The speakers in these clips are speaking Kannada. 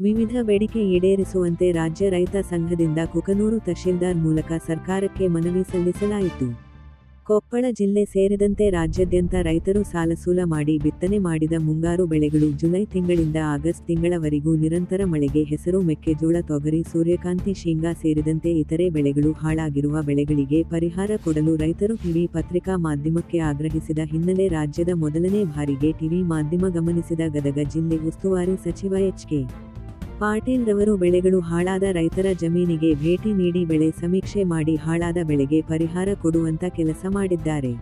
ವಿವಿಧ ಬೇಡಿಕೆ ಈಡೇರಿಸುವಂತೆ ರಾಜ್ಯ ರೈತ ಸಂಘದಿಂದ ಕುಕನೂರು ತಹಶೀಲ್ದಾರ್ ಮೂಲಕ ಸರ್ಕಾರಕ್ಕೆ ಮನವಿ ಸಲ್ಲಿಸಲಾಯಿತು. ಕೊಪ್ಪಳ ಜಿಲ್ಲೆ ಸೇರಿದಂತೆ ರಾಜ್ಯಾದ್ಯಂತ ರೈತರು ಸಾಲಸೂಲ ಮಾಡಿ ಬಿತ್ತನೆ ಮಾಡಿದ ಮುಂಗಾರು ಬೆಳೆಗಳು ಜುಲೈ ತಿಂಗಳಿಂದ ಆಗಸ್ಟ್ ತಿಂಗಳವರೆಗೂ ನಿರಂತರ ಮಳೆಗೆ ಹೆಸರು ಮೆಕ್ಕೆಜೋಳ ತೊಗರಿ ಸೂರ್ಯಕಾಂತಿ ಶೇಂಗಾ ಸೇರಿದಂತೆ ಇತರೆ ಬೆಳೆಗಳು ಹಾಳಾಗಿರುವ ಬೆಳೆಗಳಿಗೆ ಪರಿಹಾರ ಕೊಡಲು ರೈತರು ಟಿವಿ ಪತ್ರಿಕಾ ಮಾಧ್ಯಮಕ್ಕೆ ಆಗ್ರಹಿಸಿದ ಹಿನ್ನೆಲೆ ರಾಜ್ಯದ ಮೊದಲನೇ ಬಾರಿಗೆ ಟಿವಿ ಮಾಧ್ಯಮ ಗಮನಿಸಿದ ಗದಗ ಜಿಲ್ಲೆ ಉಸ್ತುವಾರಿ ಸಚಿವ ಎಚ್ ಕೆ ಪಾಟೀಲ್ ರವರು ಬೆಳೆಗಳು ಹಾಳಾದ ರೈತರ ಜಮೀನಿಗೆ ಭೇಟಿ ನೀಡಿ ಬೆಳೆ ಸಮೀಕ್ಷೆ ಮಾಡಿ ಹಾಳಾದ ಬೆಳೆಗೆ ಪರಿಹಾರ ಕೊಡುವಂತ ಕೆಲಸ ಮಾಡಿದ್ದಾರೆ.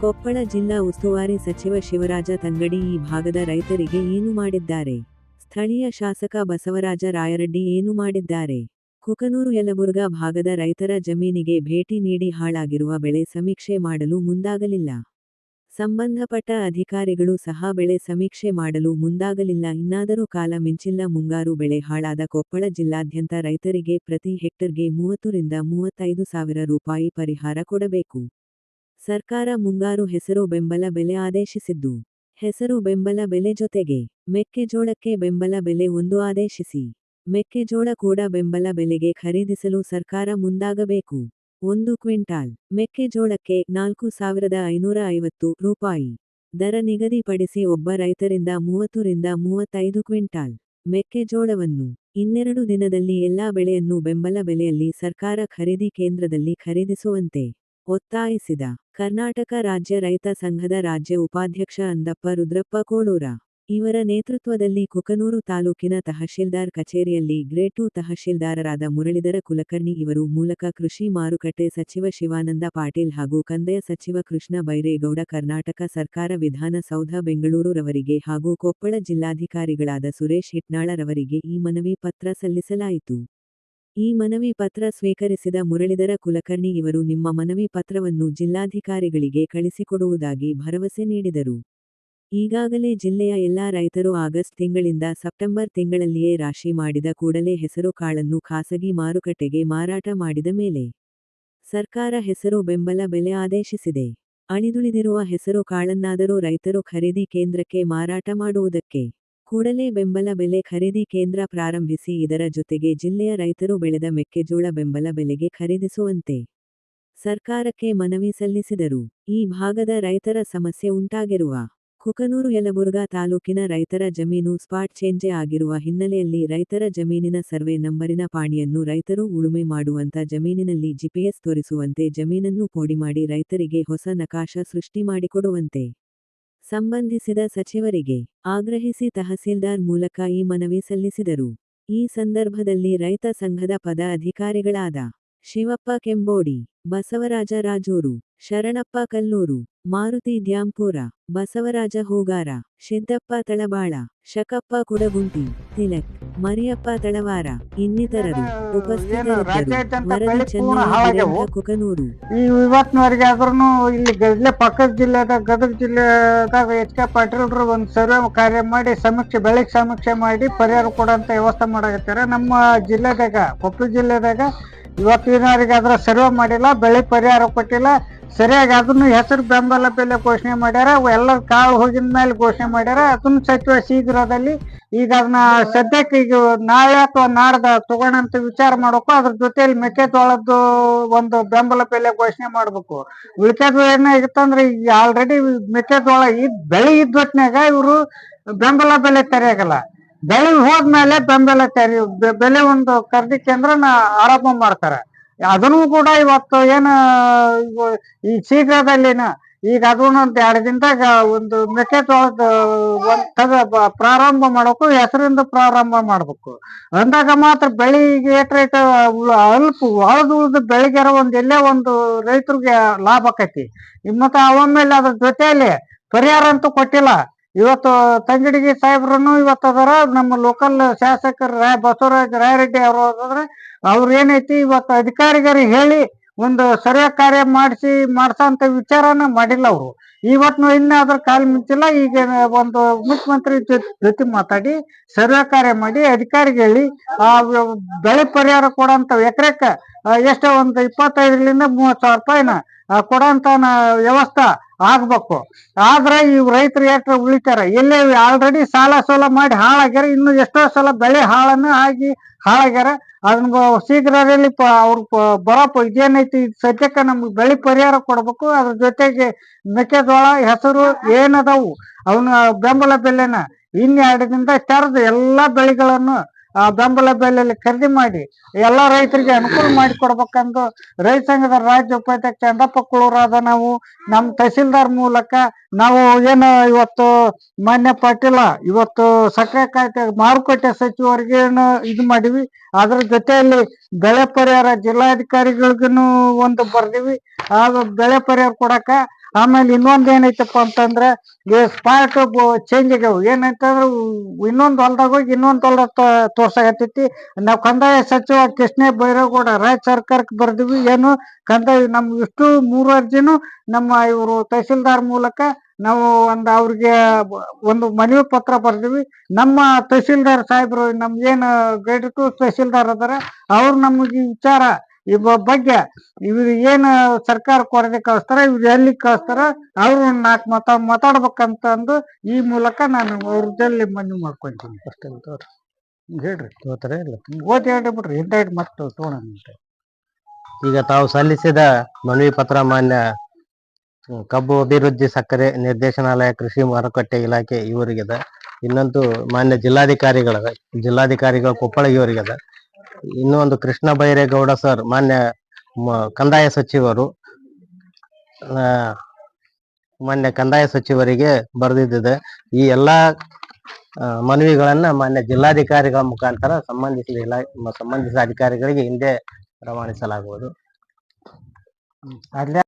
ಕೊಪ್ಪಳ ಜಿಲ್ಲಾ ಉಸ್ತುವಾರಿ ಸಚಿವ ಶಿವರಾಜ ತಂಗಡಿ ಈ ಭಾಗದ ರೈತರಿಗೆ ಏನು ಮಾಡಿದ್ದಾರೆ? ಸ್ಥಳೀಯ ಶಾಸಕ ಬಸವರಾಜ ರಾಯರೆಡ್ಡಿ ಏನು ಮಾಡಿದ್ದಾರೆ? ಕುಕನೂರು ಯಲಬುರ್ಗಾ ಭಾಗದ ರೈತರ ಜಮೀನಿಗೆ ಭೇಟಿ ನೀಡಿ ಹಾಳಾಗಿರುವ ಬೆಳೆ ಸಮೀಕ್ಷೆ ಮಾಡಲು ಮುಂದಾಗಲಿಲ್ಲ. ಸಂಬಂಧಪಟ್ಟ ಅಧಿಕಾರಿಗಳು ಸಹ ಬೆಳೆ ಸಮೀಕ್ಷೆ ಮಾಡಲು ಮುಂದಾಗಲಿಲ್ಲ. ಇನ್ನಾದರೂ ಕಾಲ ಮಿಂಚಿಲ್ಲ. ಮುಂಗಾರು ಬೆಳೆ ಹಾಳಾದ ಕೊಪ್ಪಳ ಜಿಲ್ಲಾದ್ಯಂತ ರೈತರಿಗೆ ಪ್ರತಿ ಹೆಕ್ಟರ್ಗೆ ಮೂವತ್ತರಿಂದ ಮೂವತ್ತೈದು ಸಾವಿರ ರೂಪಾಯಿ ಪರಿಹಾರ ಕೊಡಬೇಕು. ಸರ್ಕಾರ ಮುಂಗಾರು ಹೆಸರು ಬೆಂಬಲ ಬೆಲೆ ಆದೇಶಿಸಿದ್ದು. ಹೆಸರು ಬೆಂಬಲ ಬೆಲೆ ಜೊತೆಗೆ ಮೆಕ್ಕೆಜೋಳಕ್ಕೆ ಬೆಂಬಲ ಬೆಲೆ ಒಂದು ಆದೇಶಿಸಿ. ಮೆಕ್ಕೆಜೋಳ ಕೂಡ ಬೆಂಬಲ ಬೆಲೆಗೆ ಖರೀದಿಸಲು ಸರ್ಕಾರ ಮುಂದಾಗಬೇಕು. ಒಂದು ಕ್ವಿಂಟಾಲ್. ಮೆಕ್ಕೆಜೋಳಕ್ಕೆ ನಾಲ್ಕು ಸಾವಿರದ ಐನೂರ ಐವತ್ತು ರೂಪಾಯಿ. ದರ ನಿಗದಿಪಡಿಸಿ ಒಬ್ಬ ರೈತರಿಂದ ಮೂವತ್ತರಿಂದ ಮೂವತ್ತೈದು ಕ್ವಿಂಟಾಲ್. ಮೆಕ್ಕೆಜೋಳವನ್ನು ಇನ್ನೆರಡು ದಿನದಲ್ಲಿ ಎಲ್ಲಾ ಬೆಳೆಯನ್ನು ಬೆಂಬಲ ಬೆಲೆಯಲ್ಲಿ ಸರ್ಕಾರ ಖರೀದಿ ಕೇಂದ್ರದಲ್ಲಿ ಖರೀದಿಸುವಂತೆ ಒತ್ತಾಯಿಸಿದ. ಕರ್ನಾಟಕ ರಾಜ್ಯ ರೈತ ಸಂಘದ ರಾಜ್ಯ ಉಪಾಧ್ಯಕ್ಷ ಅಂದಪ್ಪ ರುದ್ರಪ್ಪ ಕೋಳೂರ. ಇವರ ನೇತೃತ್ವದಲ್ಲಿ ಕುಕನೂರು ತಾಲೂಕಿನ ತಹಶೀಲ್ದಾರ್ ಕಚೇರಿಯಲ್ಲಿ ಗ್ರೇಟು ತಹಶೀಲ್ದಾರರಾದ ಮುರಳೀಧರ ಕುಲಕರ್ಣಿ ಇವರು ಮೂಲಕ ಕೃಷಿ ಮಾರುಕಟ್ಟೆ ಸಚಿವ ಶಿವಾನಂದ ಪಾಟೀಲ್ ಹಾಗೂ ಕಂದಾಯ ಸಚಿವ ಕೃಷ್ಣ ಬೈರೇಗೌಡ ಕರ್ನಾಟಕ ಸರ್ಕಾರ ವಿಧಾನಸೌಧ ಬೆಂಗಳೂರು ರವರಿಗೆ ಹಾಗೂ ಕೊಪ್ಪಳ ಜಿಲ್ಲಾಧಿಕಾರಿಗಳಾದ ಸುರೇಶ್ ಹಿಟ್ನಾಳ ರವರಿಗೆ ಈ ಮನವಿ ಪತ್ರ ಸಲ್ಲಿಸಲಾಯಿತು. ಈ ಮನವಿ ಪತ್ರ ಸ್ವೀಕರಿಸಿದ ಮುರಳಿದರ ಕುಲಕರ್ಣಿ ಇವರು ನಿಮ್ಮ ಮನವಿ ಪತ್ರವನ್ನು ಜಿಲ್ಲಾಧಿಕಾರಿಗಳಿಗೆ ಕಳಿಸಿಕೊಡುವುದಾಗಿ ಭರವಸೆ ನೀಡಿದರು. ಈಗಾಗಲೇ ಜಿಲ್ಲೆಯ ಎಲ್ಲಾ ರೈತರು ಆಗಸ್ಟ್ ತಿಂಗಳಿಂದ ಸೆಪ್ಟೆಂಬರ್ ತಿಂಗಳಲ್ಲಿಯೇ ರಾಶಿ ಮಾಡಿದ ಕೂಡಲೇ ಹೆಸರು ಕಾಳನ್ನು ಖಾಸಗಿ ಮಾರುಕಟ್ಟೆಗೆ ಮಾರಾಟ ಮಾಡಿದ ಮೇಲೆ ಸರ್ಕಾರ ಹೆಸರು ಬೆಂಬಲ ಬೆಲೆ ಆದೇಶಿಸಿದೆ. ಅಳಿದುಳಿದಿರುವ ಹೆಸರು ಕಾಳನ್ನಾದರೂ ರೈತರು ಖರೀದಿ ಕೇಂದ್ರಕ್ಕೆ ಮಾರಾಟ ಮಾಡುವುದಕ್ಕೆ ಕೂಡಲೇ ಬೆಂಬಲ ಬೆಲೆ ಖರೀದಿ ಕೇಂದ್ರ ಪ್ರಾರಂಭಿಸಿ, ಇದರ ಜೊತೆಗೆ ಜಿಲ್ಲೆಯ ರೈತರು ಬೆಳೆದ ಮೆಕ್ಕೆಜೋಳ ಬೆಂಬಲ ಬೆಲೆಗೆ ಖರೀದಿಸುವಂತೆ ಸರ್ಕಾರಕ್ಕೆ ಮನವಿ ಸಲ್ಲಿಸಿದರು. ಈ ಭಾಗದ ರೈತರ ಸಮಸ್ಯೆ ಉಂಟಾಗಿರುವ ಕುಕನೂರು ಯಲಬುರ್ಗಾ ತಾಲೂಕಿನ ರೈತರ ಜಮೀನು ಸ್ಪಾಟ್ ಚೇಂಜೆ ಆಗಿರುವ ಹಿನ್ನೆಲೆಯಲ್ಲಿ ರೈತರ ಜಮೀನಿನ ಸರ್ವೆ ನಂಬರಿನ ಪಾಣಿಯನ್ನು ರೈತರು ಉಳುಮೆ ಮಾಡುವಂತ ಜಮೀನಿನಲ್ಲಿ ಜಿಪಿಎಸ್ ತೋರಿಸುವಂತೆ ಜಮೀನನ್ನು ಪೋಡಿ ಮಾಡಿ ರೈತರಿಗೆ ಹೊಸ ನಕಾಶ ಸೃಷ್ಟಿ ಮಾಡಿಕೊಡುವಂತೆ ಸಂಬಂಧಿಸಿದ ಸಚಿವರಿಗೆ ಆಗ್ರಹಿಸಿ ತಹಸೀಲ್ದಾರ್ ಮೂಲಕ ಈ ಮನವಿ ಸಲ್ಲಿಸಿದರು. ಈ ಸಂದರ್ಭದಲ್ಲಿ ರೈತ ಸಂಘದ ಪದ ಅಧಿಕಾರಿಗಳಾದ ಶಿವಪ್ಪ ಕೆಂಬೋಡಿ, ಬಸವರಾಜ ರಾಜೂರು, ಶರಣಪ್ಪ ಕಲ್ಲೂರು ಮಾರುತಿ ದ್ಯಾಂಪುರ ಬಸವರಾಜ ಹೂಗಾರ ಸಿದ್ದಪ್ಪ ತಳಬಾಳ ಶಕಪ್ಪ ಕುಡಗುಂಟಿ ತಿಲಕ್ ಮರಿಯಪ್ಪ ತಳವಾರ ಇನ್ನಿತರರು ಉಪಸ್ಥಿತರಿದ್ದರು. ಕುಕನೂರು. ಇವತ್ತಿನವರೆಗೆ ಆದ್ರೂ ಇಲ್ಲಿ ಗದ್ಲೆ ಪಕ್ಕದ ಜಿಲ್ಲೆದಾಗ ಗದಗ ಜಿಲ್ಲೆದಾಗ ಎಚ್ ಕೆ ಪಾಟೀಲ್ರು ಒಂದು ಸರ್ವೆ ಕಾರ್ಯ ಮಾಡಿ ಸಮೀಕ್ಷೆ ಬೆಳಗ್ಗೆ ಸಮೀಕ್ಷೆ ಮಾಡಿ ಪರಿಹಾರ ಕೊಡೋಂಥ ವ್ಯವಸ್ಥೆ ಮಾಡಕತ್ತಾರೆ. ನಮ್ಮ ಜಿಲ್ಲೆದಾಗ ಕೊಪ್ಪಳ ಜಿಲ್ಲೆದಾಗ ಇವತ್ತಿನವರೆಗೆ ಅದ್ರ ಸರ್ವೆ ಮಾಡಿಲ್ಲ ಬೆಳೆ ಪರಿಹಾರ ಕೊಟ್ಟಿಲ್ಲ. ಸರಿಯಾಗಿ ಅದನ್ನು ಹೆಸರು ಬೆಂಬಲ ಬೆಲೆ ಘೋಷಣೆ ಮಾಡ್ಯಾರ ಎಲ್ಲರ ಎಲ್ಲ ಕಾಳು ಹೋಗಿದ ಮೇಲೆ ಘೋಷಣೆ ಮಾಡ್ಯಾರ. ಅದನ್ನ ಸಚಿವ ಶೀಘ್ರದಲ್ಲಿ ಈಗ ಅದನ್ನ ಸದ್ಯಕ್ಕೆ ಈಗ ನಾಳೆ ಅಥವಾ ನಾಡ್ದ ತಗೋಣಂತ ವಿಚಾರ ಮಾಡ್ಬೇಕು. ಅದ್ರ ಜೊತೆಯಲ್ಲಿ ಮೆಕ್ಕೆಜೋಳದ್ದು ಒಂದು ಬೆಂಬಲ ಬೆಲೆ ಘೋಷಣೆ ಮಾಡ್ಬೇಕು. ಉಳಿಕೆದ ಏನಾಗಿತ್ತಂದ್ರೆ ಈಗ ಆಲ್ರೆಡಿ ಮೆಕ್ಕೆಜೋಳ ಇದ್ ಬೆಳೆ ಇದ್ದೊತ್ನಾಗ ಇವರು ಬೆಂಬಲ ಬೆಲೆ ತೆರೆಯಾಗಲ್ಲ. ಬೆಳೆ ಹೋದ್ಮೇಲೆ ಬೆಂಬಲ ತೆರೆಯ ಬೆ- ಬೆಲೆ ಒಂದು ಖರೀದಿ ಕೇಂದ್ರನ ಆರೋಪ ಮಾಡ್ತಾರೆ. ಅದನ್ನು ಕೂಡ ಇವತ್ತು ಏನು, ಈ ಶೀಘ್ರದಲ್ಲಿನ ಈಗ ಅದನ್ನ ಒಂದ್ ಎರಡು ದಿನದಾಗ ಒಂದು ಮೆಕ್ಕೆಜೋಳದ ಒಂದ್ ಪ್ರಾರಂಭ ಮಾಡಬೇಕು, ಹೆಸರಿಂದ ಪ್ರಾರಂಭ ಮಾಡ್ಬೇಕು. ಅಂದಾಗ ಮಾತ್ರ ಬೆಳಿಗ್ಗೆ ಏಟ್ ರೇಟ್ ಅಲ್ಪ ಉಳ್ದ ಬೆಳಿಗ್ಗೆರ ಒಂದ್ ಎಲ್ಲೇ ಒಂದು ರೈತರಿಗೆ ಲಾಭ ಆಕೈತಿ. ಮತ್ತ ಅವಮೇಲೆ ಅದ್ರ ಜೊತೆಯಲ್ಲಿ ಪರಿಹಾರ ಅಂತೂ ಕೊಟ್ಟಿಲ್ಲ. ಇವತ್ತು ತಂಗಡಿಗೆ ಸಾಹೇಬ್ರನ್ನು ಇವತ್ತು ಅದರ, ನಮ್ಮ ಲೋಕಲ್ ಶಾಸಕರು ರಾಯ್ ಬಸವರಾಜ್ ರಾಯರೆಡ್ಡಿ ಅವರು ಅದಾರ. ಅವ್ರು ಏನೈತಿ ಇವತ್ತು ಅಧಿಕಾರಿಗರಿಗೆ ಹೇಳಿ ಒಂದು ಸರಿಯಾಗಿ ಕಾರ್ಯ ಮಾಡಿಸಿ, ಮಾಡ್ಸಂತ ವಿಚಾರನ ಮಾಡಿಲ್ಲ ಅವರು. ಇವತ್ತು ಇನ್ನೂ ಅದ್ರ ಕಾಲ್ ಮುಂಚಿಲ್ಲ. ಈಗ ಒಂದು ಮುಖ್ಯಮಂತ್ರಿ ಜೊತೆ ಮಾತಾಡಿ ಸರ್ವೆ ಕಾರ್ಯ ಮಾಡಿ, ಅಧಿಕಾರಿಗೆ ಆ ಬೆಳೆ ಪರಿಹಾರ ಕೊಡಂತ ಎಕರೆಕ ಎಷ್ಟೋ ಒಂದು ಇಪ್ಪತ್ತೈದರಿಂದ ಮೂವತ್ತು ಸಾವಿರ ರೂಪಾಯಿನ ಕೊಡಂತ ವ್ಯವಸ್ಥೆ ಆಗ್ಬೇಕು. ಆದ್ರೆ ಈ ರೈತರು ಎಷ್ಟು ಉಳಿತಾರ? ಎಲ್ಲೇ ಆಲ್ರೆಡಿ ಸಾಲ ಸೋಲ ಮಾಡಿ ಹಾಳಾಗ್ಯಾರ. ಇನ್ನು ಎಷ್ಟೋ ಸಲ ಬೆಳೆ ಹಾಳನ್ನ ಆಗಿ ಹಾಳಾಗ್ಯಾರ. ಅದನ್ನ ಶೀಘ್ರದಲ್ಲಿ ಅವ್ರ ಪ- ಬರಪ್ಪ. ಇದೇನೈತಿ? ಇದ್ ಸದ್ಯಕ್ಕೆ ನಮ್ಗೆ ಬೆಳೆ ಪರಿಹಾರ ಕೊಡ್ಬೇಕು. ಅದ್ರ ಜೊತೆಗೆ ಮೆಕ್ಕೆಜೋಳ, ಹೆಸರು ಏನದಾವು? ಅವನ ಬೆಂಬಲ ಬೆಲೆನ. ಇನ್ನೆರಡರಿಂದ ತೆರೆದು ಎಲ್ಲಾ ಬೆಳೆಗಳನ್ನು ಆ ಬೆಂಬಲ ಬೆಲೆಯಲ್ಲಿ ಖರೀದಿ ಮಾಡಿ, ಎಲ್ಲ ರೈತರಿಗೆ ಅನುಕೂಲ ಮಾಡಿ ಕೊಡ್ಬೇಕಂದು ರೈತ ಸಂಘದ ರಾಜ್ಯ ಉಪಾಧ್ಯಕ್ಷ ಚಂದಪ್ಪ ಕುಳೂರಾದ ನಾವು ನಮ್ಮ ತಹಸೀಲ್ದಾರ್ ಮೂಲಕ ನಾವು ಏನು ಇವತ್ತು ಮಾನ್ಯ ಪಾಟೀಲ, ಇವತ್ತು ಸಕ್ಕರೆ ಖಾತೆ ಮಾರುಕಟ್ಟೆ ಸಚಿವರಿಗೆ ಇದು ಮಾಡಿವಿ. ಅದ್ರ ಜೊತೆಯಲ್ಲಿ ಬೆಳೆ ಪರಿಹಾರ ಜಿಲ್ಲಾಧಿಕಾರಿಗಳಿಗೂ ಒಂದು ಬರ್ದಿವಿ. ಆಗ ಬೆಳೆ ಪರಿಹಾರ ಕೊಡಕ ಆಮೇಲೆ ಇನ್ನೊಂದ್ ಏನೈತಪ್ಪ ಅಂತಂದ್ರೆ ಸ್ಪಾಟ್ ಚೇಂಜ್ ಆಗ್ಯಾವ. ಏನಂತಂದ್ರೆ, ಇನ್ನೊಂದು ಹೊಲ್ದಾಗ ಹೋಗಿ ಇನ್ನೊಂದ್ ಹೊಲ್ದಾಗ ತೋರ್ಸಾಕತ್ತೈತಿ. ನಾವ್ ಕಂದಾಯ ಸಚಿವ ಕೃಷ್ಣ ಬೈರೇಗೌಡ, ರಾಜ್ಯ ಸರ್ಕಾರಕ್ಕೆ ಬರ್ದಿವಿ. ಏನು ಕಂದಾಯ, ನಮ್ ಇಷ್ಟು ಮೂರು ಅರ್ಜಿನೂ ನಮ್ಮ ಇವರು ತಹಸೀಲ್ದಾರ್ ಮೂಲಕ ನಾವು ಒಂದ್ ಅವ್ರಿಗೆ ಒಂದು ಮನವಿ ಪತ್ರ ಬರ್ದಿವಿ. ನಮ್ಮ ತಹಸೀಲ್ದಾರ್ ಸಾಹೇಬ್ರು ನಮ್ಗೇನು ಗೈಡ್ ಟು ತಹಸೀಲ್ದಾರ್ ಅದಾರ. ಅವ್ರು ನಮಗೆ ವಿಚಾರ ಈ ಬಗ್ಗೆ ಇವ್ರು ಏನ್ ಸರ್ಕಾರ ಕೊರತೆ ಕಳಿಸ್ತಾರ ಇವ್ರು ಎಲ್ಲಿ ಕಳಿಸ್ತಾರ ಅವ್ರು ನಾಲ್ಕು ಮಾತಾ ಮಾತಾಡ್ಬೇಕಂತಂದು ಈ ಮೂಲಕ ನಾನು ಅವ್ರದಲ್ಲಿ ಮನವಿ ಮಾಡ್ಕೊಂತೀನಿ. ಅಷ್ಟೇ ತೋರಿ ಹೇಳ್ರಿ. ತೋತಾರೆ ಇಲ್ಲ? ಓದಿ ಹೇಳಿ ಬಿಡ್ರಿ. ಇಂಥ ಮತ್ತೆ ತೋಣ ಈಗ ತಾವು ಸಲ್ಲಿಸಿದ ಮನವಿ ಪತ್ರ ಮಾನ್ಯ ಕಬ್ಬು ಅಭಿವೃದ್ಧಿ ಸಕ್ಕರೆ ನಿರ್ದೇಶನಾಲಯ ಕೃಷಿ ಮಾರುಕಟ್ಟೆ ಇಲಾಖೆ ಇವರಿಗಿದೆ. ಇನ್ನೊಂದು ಮಾನ್ಯ ಜಿಲ್ಲಾಧಿಕಾರಿಗಳ ಜಿಲ್ಲಾಧಿಕಾರಿಗಳ ಕೊಪ್ಪಳ ಇವರಿಗದ ಇನ್ನೂ ಒಂದು ಕೃಷ್ಣ ಬೈರೇಗೌಡ ಸರ್, ಮಾನ್ಯ ಕಂದಾಯ ಸಚಿವರು ಮಾನ್ಯ ಕಂದಾಯ ಸಚಿವರಿಗೆ ಬರೆದಿದ್ದಿದೆ. ಈ ಎಲ್ಲಾ ಮನವಿಗಳನ್ನ ಮಾನ್ಯ ಜಿಲ್ಲಾಧಿಕಾರಿಗಳ ಮುಖಾಂತರ ಸಂಬಂಧಿಸಿದ ಇಲಾ, ಸಂಬಂಧಿಸಿದ ಅಧಿಕಾರಿಗಳಿಗೆ ಹಿಂದೆ ರವಾನಿಸಲಾಗುವುದು.